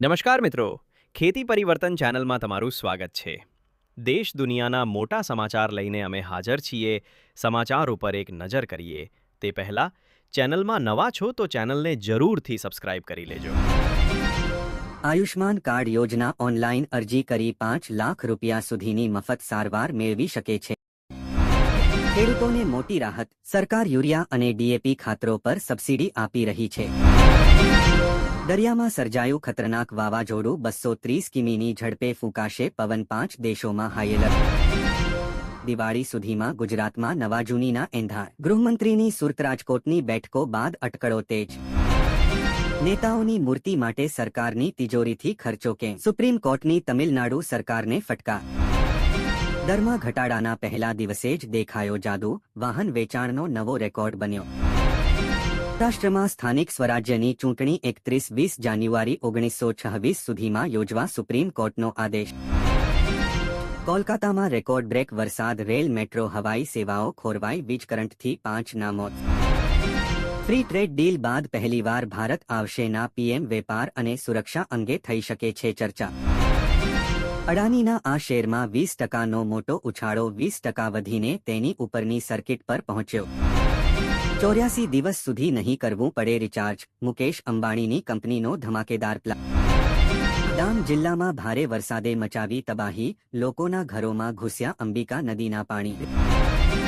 નમસ્કાર મિત્રો. ખેતી પરિવર્તન ચેનલમાં તમારું સ્વાગત છે. દેશ દુનિયાના મોટા સમાચાર લઈને અમે હાજર છીએ, સમાચાર ઉપર એક નજર કરીએ. તે પહેલાં, ચેનલમાં નવા છો તો ચેનલને જરૂરથી સબસ્ક્રાઇબ કરી લેજો. આયુષ્માન કાર્ડ યોજના ઓનલાઈન અરજી કરી પાંચ લાખ રૂપિયા સુધીની મફત સારવાર મેળવી શકે છે. ખેડૂતોને મોટી રાહત, સરકાર યુરિયા અને ડીએપી ખાતરો પર સબસિડી આપી રહી છે. દરિયામાં સર્જાયું ખતરનાક વાવાઝોડું બસો ત્રીસ કિમીની ઝડપે ફૂંકાશે પવન પાંચ દેશોમાં હાઈ દિવાળી સુધીમાં ગુજરાતમાં નવા જૂનીના એંધાર ગૃહમંત્રીની સુરત રાજકોટની બેઠકો બાદ અટકળો તેજ. નેતાઓની મૂર્તિ માટે સરકારની તિજોરીથી ખર્ચો કે સુપ્રીમ કોર્ટની તમિલનાડુ સરકારને ફટકાર. દરમાં ઘટાડાના પહેલા દિવસે જ દેખાયો જાદુ. વાહન વેચાણનો નવો રેકોર્ડ બન્યો. રાષ્ટ્રમાં સ્થાનિક સ્વરાજ્યની ચૂંટણી એકત્રીસ વીસ જાન્યુઆરી ઓગણીસો છવ્વીસ સુધીમાં યોજવા સુપ્રીમ કોર્ટનો આદેશ. કોલકાતામાં રેકોર્ડ બ્રેક વરસાદ, રેલ, મેટ્રો, હવાઈ સેવાઓ ખોરવાઈ, વીજ કરંટથી પાંચના મોત. ફ્રી ટ્રેડ ડીલ બાદ પહેલીવાર ભારત આવશેના પીએમ વેપાર અને સુરક્ષા અંગે થઈ શકે છે ચર્ચા. અડાનીના આ શેરમાં વીસ ટકાનો મોટો ઉછાળો, વીસ ટકા વધીને તેની ઉપરની સર્કિટ પર પહોંચ્યો. ચોર્યાસી દિવસ સુધી નહીં કરવું પડે રિચાર્જ. મુકેશ અંબાણીની કંપનીનો ધમાકેદાર પ્લાન ડાંગ જિલ્લામાં ભારે વરસાદે મચાવી તબાહી. લોકોના ઘરોમાં ઘૂસ્યા અંબિકા નદીના પાણી.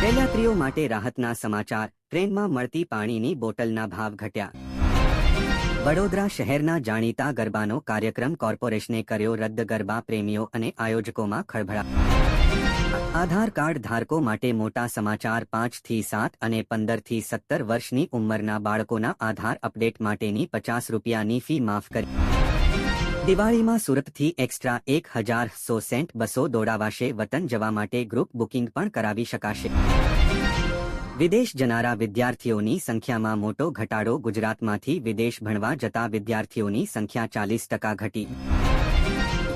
રેલયાત્રીઓ માટે રાહતના સમાચાર. ટ્રેનમાં મળતી પાણીની બોટલના ભાવ ઘટ્યા. વડોદરા શહેરના જાણીતા ગરબાનો કાર્યક્રમ કોર્પોરેશને કર્યો રદ ગરબા પ્રેમીઓ અને આયોજકોમાં ખળભળા આધાર કાર્ડ ધારકો માટે મોટા સમાચાર પાંચથી સાત અને પંદરથી સત્તર વર્ષની ઉંમરના બાળકોના આધાર અપડેટ માટેની પચાસ રૂપિયાની ફી માફ કરી. દિવાળીમાં સુરતથી એક્સ્ટ્રા એક હજાર સો સેન્ટ બસો દોડાવાશે વતન જવા માટે ગ્રુપ બુકિંગ પણ કરાવી શકાશે. વિદેશ જનારા વિદ્યાર્થીઓની સંખ્યામાં મોટો ઘટાડો ગુજરાતમાંથી વિદેશ ભણવા જતા વિદ્યાર્થીઓની સંખ્યા ચાલીસ ટકા ઘટી.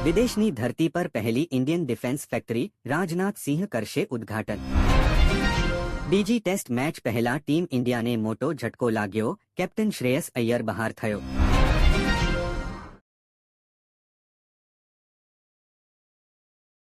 વિદેશની ધરતી પર પહેલી Indian defence factory Rajnath Singh કરશે ઉદ્ઘાટન બીજી ટેસ્ટ મેચ પહેલા ટીમ ઇન્ડિયાને મોટો ઝટકો લાગ્યો કેપ્ટન શ્રેયસ અય્યર બહાર થયો